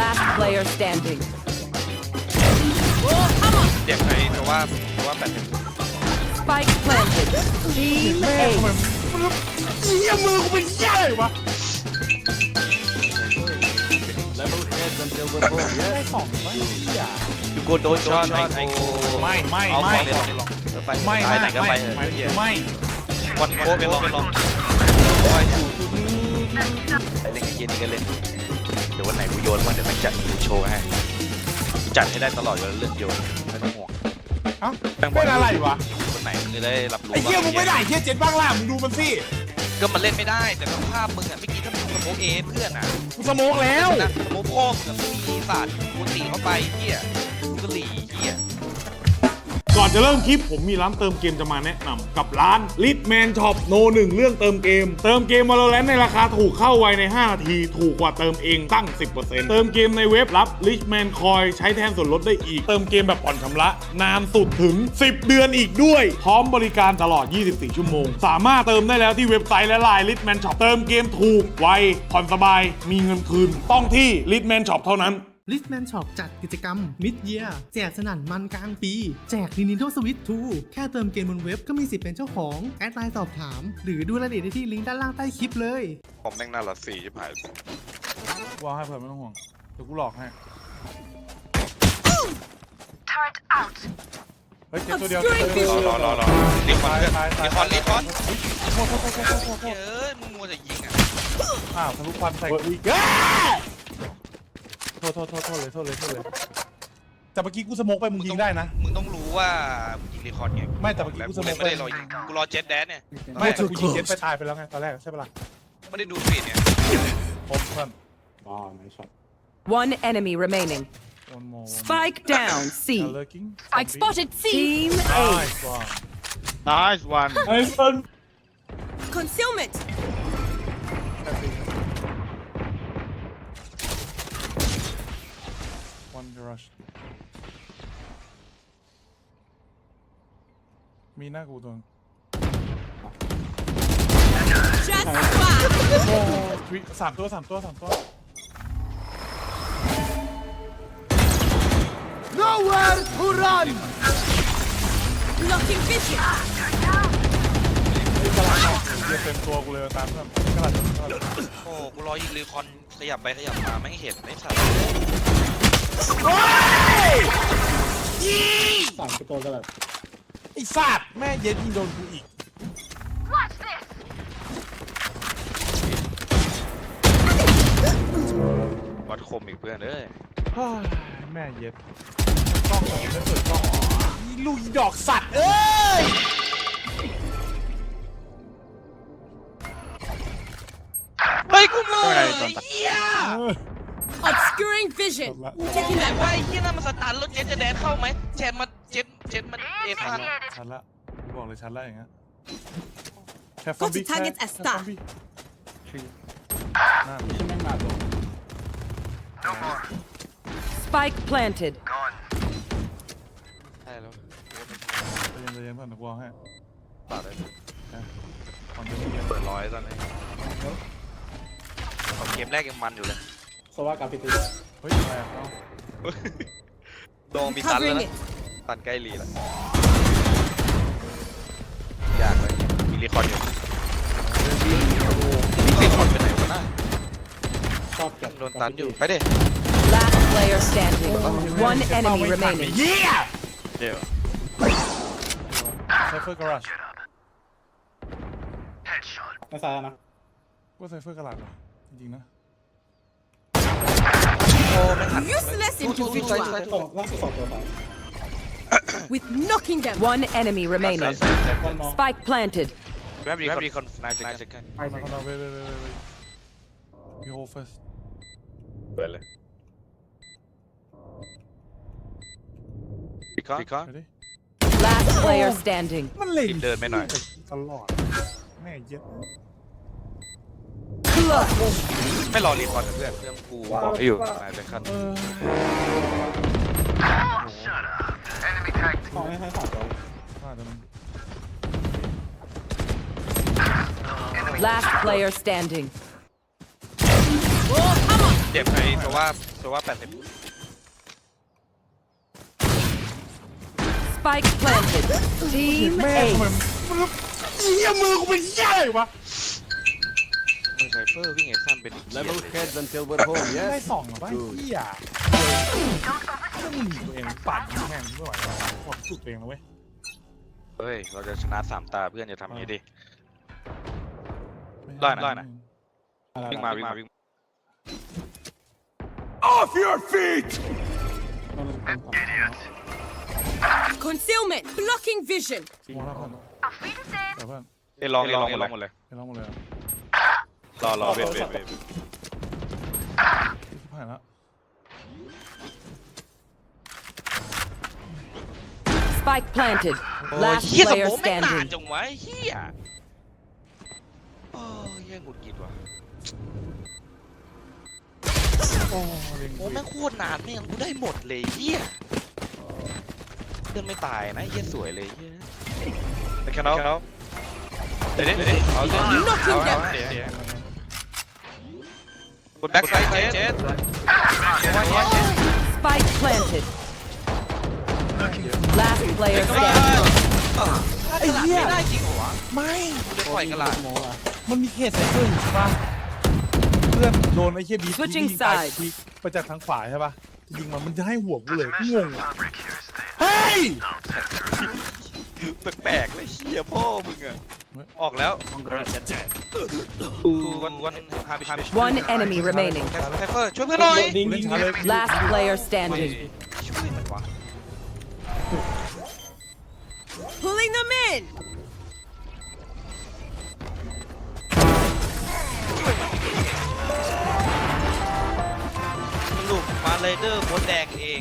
Last player standing. เด็กไอ้แต่ว่าแต่ว่าแบบ Spike planted. Team แม่ทำไม A. เหี้ยมือกูเป็นเหี้ยอะไรวะ Level head until we're both ได้สองวะเหี้ยยูโกโดนช็อตไอ้ไอ้กูไม่ไม่เอาไม่ไปลองไปไม่ไปไม่ไหนก็ไปไม่เหี้ยไม่วันโคไปลองไปลองไปเล่นกันเย็นนี่กันเล่ เดี๋ยววันไหนกูโยนมันเดี๋ยวมันจัดโชว์ให้จัดให้ได้ตลอดอยู่แล้วเรื่องโยนไม่ต้องห่วงเอ้าเป็นอะไรวะวันไหนมึงจะได้รับรู้ไอ้เหี้ยมึงไม่ได้เหี้ยเจ็ดบ้างล่ะมึงดูมันสิก็มันเล่นไม่ได้แต่สภาพมึงอะเมื่อกี้ถ้ามึงสโมกเอเพื่อนอะกูสโมกแล้วนะสโมกพ่อมึงอะมีศาสตร์กูตีเข้าไปเหี้ยกูก็หลีเหี้ย ก่อนจะเริ่มคลิปผมมีร้านเติมเกมจะมาแนะนำกับร้าน l i t Man Shop โนหนึ่งเรื่องเติมเกม เติมเกม Valorant ในราคาถูกเข้าไวใน 5 นาที ถูกกว่าเติมเองตั้ง 10%เติมเกมในเว็บรับ Rich Man Coin ใช้แทนส่วนลดได้อีก เติมเกมแบบผ่อนชำระ นานสุดถึง 10 เดือนอีกด้วย พร้อมบริการตลอด 24 ชั่วโมง สามารถเติมได้แล้วที่เว็บไซต์และไลน์ Rich Man Shop เติมเกมถูกไวผ่อนสบายมีเงินคืนต้องที่ Rich Man Shop เท่านั้น ลิสแมนช็อปจัดกิจกรรม Mid Year แจกสนั่นมันกลางปี แจก Nintendo Switch 2 แค่เติมเกมบนเว็บก็มีสิทธิ์เป็นเจ้าของ แอดไลน์สอบถาม หรือดูรายละเอียดได้ที่ลิงก์ด้านล่างใต้คลิปเลย ผมแม่งน่ารักสี่ชิบหายกูเอาให้เพื่อนไม่ต้องห่วงเดี๋ยวกูหลอกให้เฮ้ยเจ็บตัวเดียวเจ็บตัวเดียวรอรอรอรีคอนเพื่อนตายตายรีคอนรีคอนโทษโทษโทษโทษโทษโทษเฮ้ยมึงมัวแต่ยิงอะอ้าวทะลุควันใส่กูอีกโท ษโทษโทษโทษเลยโทษเลยโทษเลยแต่เมื่อกี้กูสโมกไปมึงยิงได้นะ มึงต้องรู้ว่ายิงรีคอนไงไม่แต่เมื่อกี้แล้วกูกูสโมเล่กนไปไม่ได้รอยิงกูรอเจ็ตแดนเนี่ยไม่แต่กูยิงเจ็ตไปตายไปแล้วไงตอนแรกใช่ปะล่ะไม่ได้ดูฟีดเนี่ยผมเพื่อน One enemy remaining. one more one Spike down. C. more lurking Spike spotted. C. Team A. nice one nice one Nice one Concealment. one rush มีหน้ากูตัว Just โอ้ทวิสามตัวสามตัวสามตัว blocking vision. กำลังออกเดี๋ยวเต็มตัวกูเลยตามเพื่อนกำลังกำลังโอ้กูรอยิงรีคอนขยับไปขยับมาไม่เห็นไม่สัตว์ ไอ้สัตว์แม่เย็นยิงโดนกูอีกวัดคมอีกเพื่อนเอ้ยเฮ้ยแม่เย็ดกล้องเลยไม่เปิดกล้องอีลูกอีดอกสัตว์เอ้ยเฮ้ยกูงง Obscuring จ vision. บ ละ Taking แต่ that ว่าไอ้เหี้ยนั่นมันสตาร์ทรถเจ็ตจะแดนเข้าไหมเจ็ตมันเจ็ตเจ็ตมันเอฟชัพันนละชันละกูบอกเลยชันละอย่างเงี้ยแค่ฟ Go อม to บี้ target แค่ as star แค่ฟอมบี้นั่น Spike planted. ใช่แล้วใจเย็นใจเย็นเพื่อนเดี๋ยวกูเอาให้ตัดเลยก่อนจะมีเย็นเปิดร้อยตอนนี้เอาเกมแรกยังมันอยู่เลย เฮ้ยอะไรอะเอ้าโดงมีตันแล้ว Covering นะ it. ตันใกล้รีแล้วยากเลยมีรีคอนอยู่รีคอนไปไหนวะน่าโดนตันอยู่ ไปดิ Last player standing. One enemy remaining. เยี่ยเดี๋ยวไซเฟอร์การาชไม่ซ้ายนะก็ไซเฟอร์การาชจริงๆนะโอ้ ไม่ทัน Useless สู้สู้สู้ individual. สองล่าสุดสองตัวซ้าย With knocking them. One enemy remaining. วันมอง Spike planted. แวบรีคอนนายจะกันไปมาเข้ามาเว้ยเว้ยเว้ยเว้ยเว้ย you hold first เปิดเลยรีคอนรีคอนไปดิ Last player standing. มันเล่นรีบเดินไปหน่อยตลอด แม่เย็ด ไม่รอรีคอนเพื่อนเพื่อนกูบอกให้อยู่นายจะคันเออสองให้ให้สามตัวพลาดแล้วมัน Last player standing. เจ็บไอ้เพราะว่าเพราะว่าแปดสิบ Spike planted. Team แม่ทำไม A. มันเหี้ยมือกูเป็นเหี้ยอะไรวะมือไซ เฟอร์วิ่งไอ้สั้นเป็น Level heads until we're home, ได้ yes? สองเหรอวะไอ้เหี้ยต้องหนีตัวเองปั่นแม่งไม่ไหวแล้วขอบสุดตัวเองแล้วเว้ยเฮ้ย เราจะชนะสามตาเพื่อนอย่าทำอย่างนี้ดิ ได้นะได้นะ วิ่งมาวิ่งมาวิ่ง Off your feet Concealment. Blocking vision. มองแล้วเพื่อนเดี๋ยวเพื่อนเอ้ยลองลองลองหมดเลย ไปลองหมดเลย รอรอเวทเวทเวทผ่านแล้ว Spike planted. โอ้ย Last เฮียสม player องไม่งนาน standing. จังวะไอ้เฮียโอ้ยเฮียหงุดหงิดว่ะโอ้เล็งโอ้แม่งโคตรนานไม่งั้นกูได้หมดเลยเฮียเพื่อนไม่ตายนะเฮียสวยเลยเฮียแต่แค่นั้นเดี๋ยวเดี๋ยวเดี๋ยวเอาเดี๋ยว Knocking เอา them. เดี๋ยวเดี๋ยว กดแบ็กไซด์เจ็ด Spike planted. Last player standing. ไอ้เหี้ยไม่ได้จริงเหรอวะไม่กูจะปล่อยกระลาดมันมีเขตไซเคิลใช่ปะเพื่อนโดนไอ้เหี้ยบี Switching ยิงตาย sides บีไปจากทางขวาใช่ปะยิงมันมันจะให้หัวกูเลยกูงงอะเฮ้ย แปลกๆเลยเชี่ยพ่อมึง อะออกแล้วกูวันวันฮาบิช One enemy remaining. ไซเฟอร์ช่วยเพื่อนหน่อยดิ้งเล่นดิ้งช้าเลย Last player standing. ช่วยมันวะ Pulling them in. สรุปมาเลเดอร์มดแดงเอง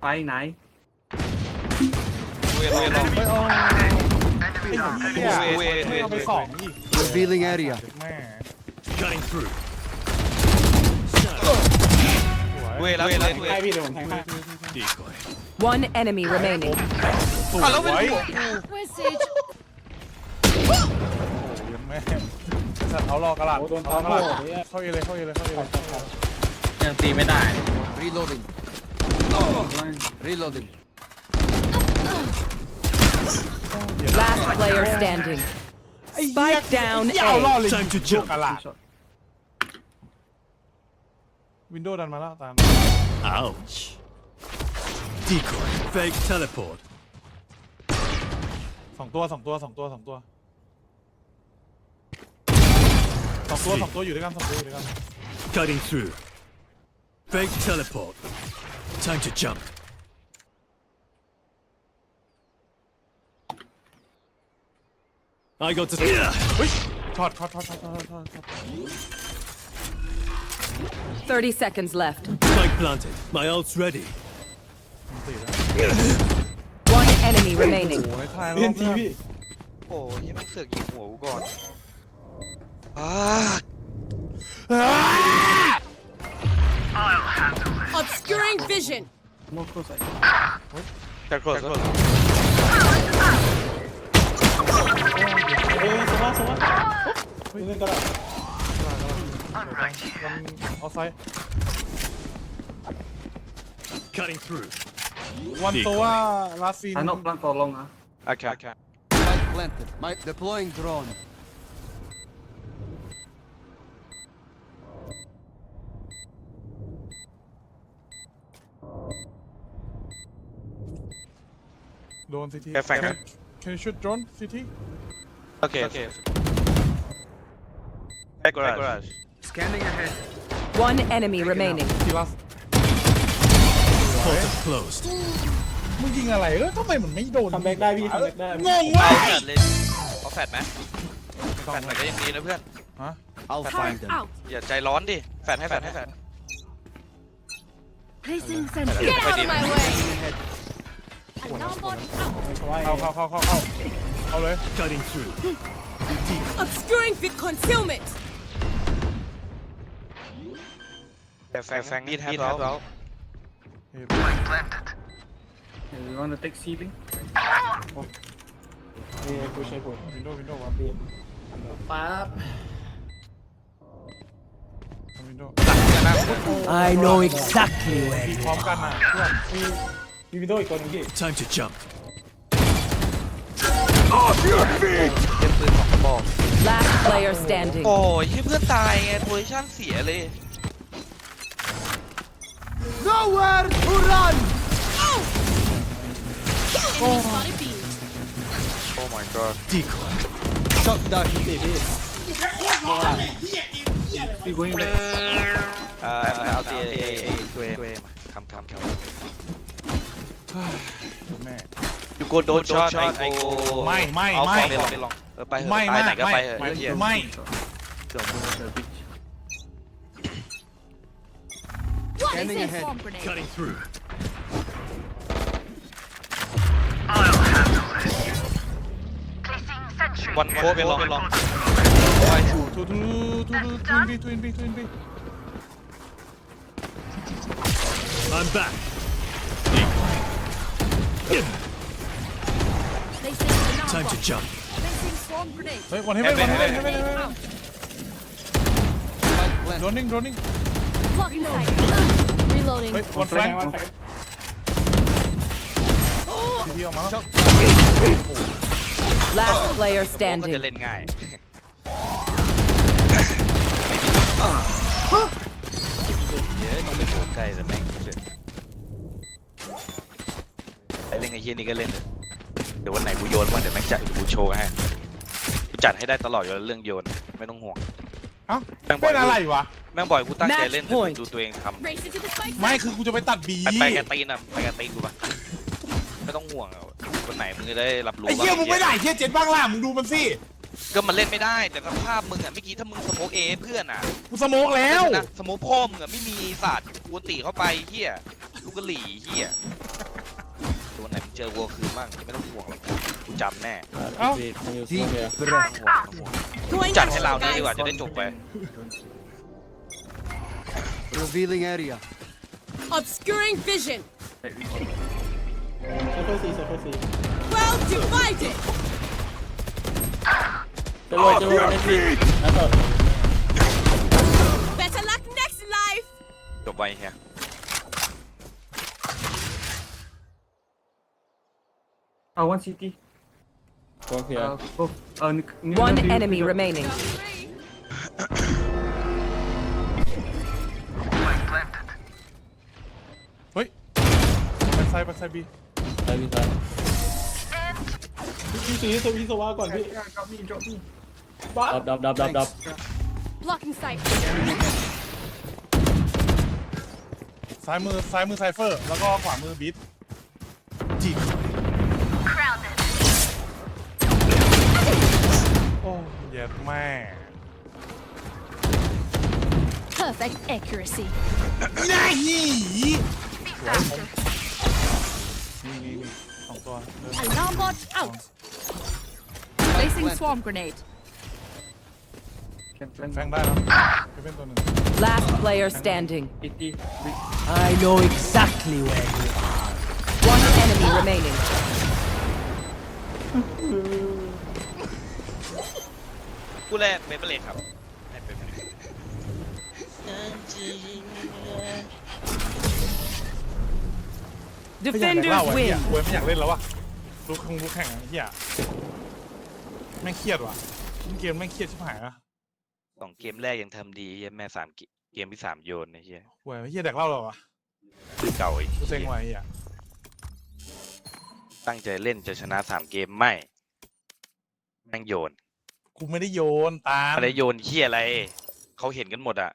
ไปไหน เวรเวรลองไอ้ เหี้ยเวทเวทเอาไปสองอีก Revealing area. แม่ Cutting through. เวรแล้วเวรแล้วเวรให้พี่เดี๋ยวผมแทงให้ Decoy. One enemy remaining. สวยอะแล้วเวรโอ้หัวกูยแม่สัตว์เอารอกระลาดโอ้โดนเอาตามกระโหลาดดเนี่ยเข้าเอเลยเข้าเอเลยเข้าเอเลยยังตีไม่ได้ Reloading. Reloading. Last player standing. ไอ้เหี้ย Spike down เหี้ยเอาล่อ A. เลย Time to ลูก jump. กระลาดวินโดว์ดันมาแล้วตาม Ouch. Decoy. Fake teleport. สองตัวสองตัวสองตัวสองตัวสองตัวสองตัวอยู่ด้วยกันสองตัวอยู่ด้วยกัน Cutting through. Fake teleport. Time to jump. I got to. เฮ้ยช็อตช็อตช็อตช็อตช็อตช็อตช็อต30 seconds left. Spike planted. My ult's ready. ตีแล้ว One enemy remaining. โอ้ยทายรเล่อนบทีแรกพี่โอ้ยยังไม่เสือกยิงหัวกูก่อนอ่า Obscuring vision. โมโคใส่แค่โคตร เอ้ยสวัสดีสวัสดีเล่นกระดาษมันเอาไซ Cutting through. วันตัวลาซีนอันนอกกลางต่อลงนะโอเคโอเค Spike planted. My deploying drone. โดนซิตี้แฟงนะ Can you shoot drone city โอเคโอเคแบ็กกราช Scanning ahead One enemy remaining. ทีลัส Portal closed. มึงยิงอะไรเออทำไมมันไม่โดนคัมแบ็กได้พี่คัมแบ็กได้งงเว้เอายแฟดเลยเอาแฟดไหมแฟดหน่อยก็ยังดีนะเพื่อนฮะ I'll find them. อย่าใจร้อนดิแฟดให้แฟดให้แฟด Placing แฟดไม่ดีนะ way. เข้าเข้าเข้าเข้าเข้าเอาเลย Cutting through. Obscuring vid concealment. แต่แฟงแฟงนี่แทบเรา You want to take seeding เอ้ยกูใช้ปุ๋ยวินโดว์วินโดว์วางปั๊บวินโดว์หน้ากู I know exactly where มี you พร้อมกันนะเพื่อน มีมีวิดีโออีกตัวหนึงพี่ Time to jump. เก็บปืนของกระบอก Last player standing. โอ้ยที่เพื่อนตายไงโพซิชั่นเสียเลย Nowhere to run! โอ้ my god Decoy. Shot down, baby. We going back อ่าเอาตีเอเอช่วยช่วยมาคำคำคำ แม่ ยูโกโดนช็อตไอโกไม่ไม่เอาไม่ไปลองไปลองเออไปเถอะไม่ไปไม่ไหนก็ไม่ไปเถอะไม่เหี้ยไม่ Scanning ahead. Cutting through. วันโค้ดไปลองไปลองทูทูทูทูทูทูนบีทูนบีทูนบี I'm back. Time to jump. เฮ้ยวันให้ไม่วันให้ไม่ให้ไม่ให้ไม่ Spike planted. โดนนิ่งโดนนิ่ง Reloading. เฮ้ยวันแฟรงค์ one second ทีเดียวมาแล้ว Last player ก็จะ standing. เล่นง่ายเดี๋ยวต้องไปโผล่ใกล้แต่แม่งเฉยไอ้เล่นไอ้เฮียนี่ก็เล่นเลยเดี๋ยววันไหนกูโยนว่าเดี๋ยวแม่งจัดกูโชว์ให้กูจัดให้ได้ตลอดอยู่แล้วเรื่องโยนไม่ต้องห่วงเอ้า แม่งบเป็อกนอะไรวะ แม่งบอกให้กูตั้งใจเล่น Match point ดูตัวเองทำ Race into the spike. ไม่คือกูจะไปตัดบีไปไปกันตีนอะไปกันตีนกูปะไม่ต้องห่วงอะวันไหนมึงจะได้รับรู้ไอ้เหี้ยว่ามึงไม่ได้เหี้ยเจ็ดบ้างล่ะมึงดูมันสิก็มันเล่นไม่ได้ แต่สภาพมึงอะเมื่อกี้ถ้ามึงสโมกเอให้เพื่อนอะกูสโมกแล้ว นะสโมกพ่อมึงอะไม่มีศาสตร์กวนตีเข้าไปเฮียลูกกะหลี่เฮีย ตัวไหนมึงเจอวัวคืนบ้างไม่ต้องห่วงหรอกกูจำแน่เอ้า Deep ไม่ breath. ต้องห่วงไม่ต้องห่วงจัดให้เราด้วยดีกว่าจะได้จบไป Revealing area. Obscuring vision. ไซเฟอร์ซีไซเฟอร์ซี Well divided. จะรวยจะรวยได้พี่แล้วก็ Better luck next life. จบไปเฮีย เอา one city โอเคอะ go เออ One enemy remaining. เฮ้ยไปไซด์ไปไซด์บีไปพี่ตาพี่ซีสวิสวาก่อนพี่ดับดับดับดับดับ Blocking sight. ซ้ายมือซ้ายมือไซเฟอร์ แล้วก็ขวามือบิท ดแม่ Perfect accuracy. น่าหีสวยผมนี่นี่นี่สองตัวเดิน Alarm bot out. Placing swarm grenade. แฟงได้แล้วไปเป็นตัวหนึ่ง Last player standing. อีตี I know exactly where you are. One enemy remaining. กูแรกเมเปเลทครับให้เป็นไม่อยากเล่า Defenders อะเฮีย win. เว้ยไม่อยากเล่นแล้ววะรู้คงรู้แข่งอะเฮียแม่งเครียดว่ะเกมแม่งเครียดชิบหายอะสองเกมแรกยังทำดีเหี้ยแม่สามเกมเกมที่สามโยนไอ้เฮียเว้ยเฮียแดกเหล่าเหรอวะคือเก่าไอ้กูเหี้เซ็งยว่ะเฮียตั้งใจเล่นจะชนะสามเกมไม่แม่งโยน กูไม่ได้โยนตามอะไรโยนเฮียอะไร เขาเห็นกันหมดอะ